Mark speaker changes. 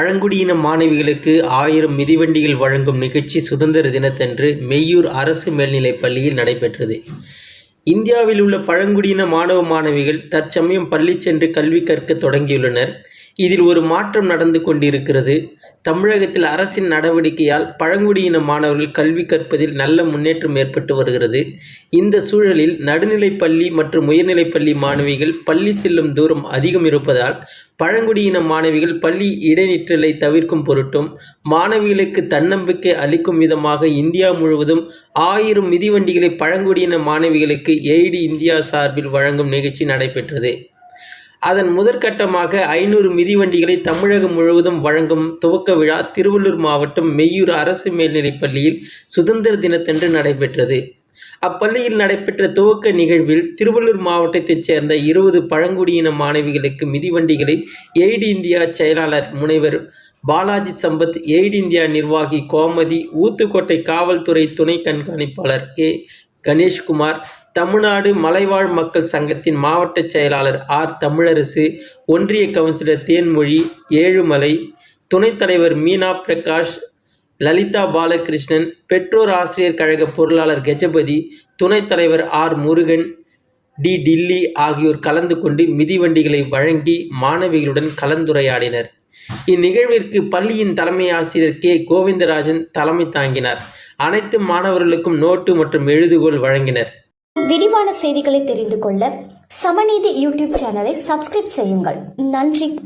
Speaker 1: பழங்குடியின மாணவிகளுக்கு ஆயிரம் மிதிவண்டிகள் வழங்கும் நிகழ்ச்சி சுதந்திர தினத்தன்று மெய்யூர் அரசு மேல்நிலைப் பள்ளியில் நடைபெற்றது. இந்தியாவில் உள்ள பழங்குடியின மாணவ மாணவிகள் தற்சமயம் பள்ளி சென்று கல்வி கற்க தொடங்கியுள்ளனர். இதில் ஒரு மாற்றம் நடந்து கொண்டிருக்கிறது. தமிழகத்தில் அரசின் நடவடிக்கையால் பழங்குடியின மாணவர்கள் கல்வி கற்பதில் நல்ல முன்னேற்றம் ஏற்பட்டு வருகிறது. இந்த சூழலில் நடுநிலைப் பள்ளி மற்றும் உயர்நிலைப் பள்ளி மாணவிகள் பள்ளி செல்லும் தூரம் அதிகம் இருப்பதால் பழங்குடியின மாணவிகள் பள்ளி இடைநிற்றலை தவிர்க்கும் பொருட்டும் மாணவிகளுக்கு தன்னம்பிக்கை அளிக்கும் விதமாக இந்தியா முழுவதும் ஆயிரம் மிதிவண்டிகளை பழங்குடியின மாணவிகளுக்கு எய்டி இந்தியா சார்பில் வழங்கும் நிகழ்ச்சி நடைபெற்றது. அதன் முதற்கட்டமாக ஐநூறு மிதிவண்டிகளை தமிழகம் முழுவதும் வழங்கும் துவக்க விழா திருவள்ளூர் மாவட்டம் மெய்யூர் அரசு மேல்நிலைப் பள்ளியில் சுதந்திர தினத்தன்று நடைபெற்றது. அப்பள்ளியில் நடைபெற்ற துவக்க நிகழ்வில் திருவள்ளூர் மாவட்டத்தைச் சேர்ந்த இருபது பழங்குடியின மாணவிகளுக்கு மிதிவண்டிகளை எய்டு இந்தியா செயலாளர் முனைவர் பாலாஜி சம்பத் எய்டு இந்தியா நிர்வாகி கோமதி ஊத்துக்கோட்டை காவல்துறை துணை கண்காணிப்பாளர் கே. கணேஷ்குமார் தமிழ்நாடு மலைவாழ் மக்கள் சங்கத்தின் மாவட்ட செயலாளர் ஆர். தமிழரசு ஒன்றிய கவுன்சிலர் தேன்மொழி ஏழுமலை துணைத் தலைவர் மீனா பிரகாஷ் லலிதா பாலகிருஷ்ணன் பெற்றோர் ஆசிரியர் கழக பொருளாளர் கஜபதி துணைத் தலைவர் ஆர். முருகன் டி. டில்லி ஆகியோர் கலந்து கொண்டு மிதிவண்டிகளை வழங்கி மாணவிகளுடன் கலந்துரையாடினர். இந்நிகழ்விற்கு பள்ளியின் தலைமை ஆசிரியர் கே. கோவிந்தராஜன் தலைமை தாங்கினார். அனைத்து மாணவர்களுக்கும் நோட்டு மற்றும் எழுதுகோல் வழங்கினர்.
Speaker 2: விரிவான செய்திகளை தெரிந்து கொள்ள சமநீதி யூடியூப் சேனலை சப்ஸ்கிரைப் செய்யுங்கள். நன்றி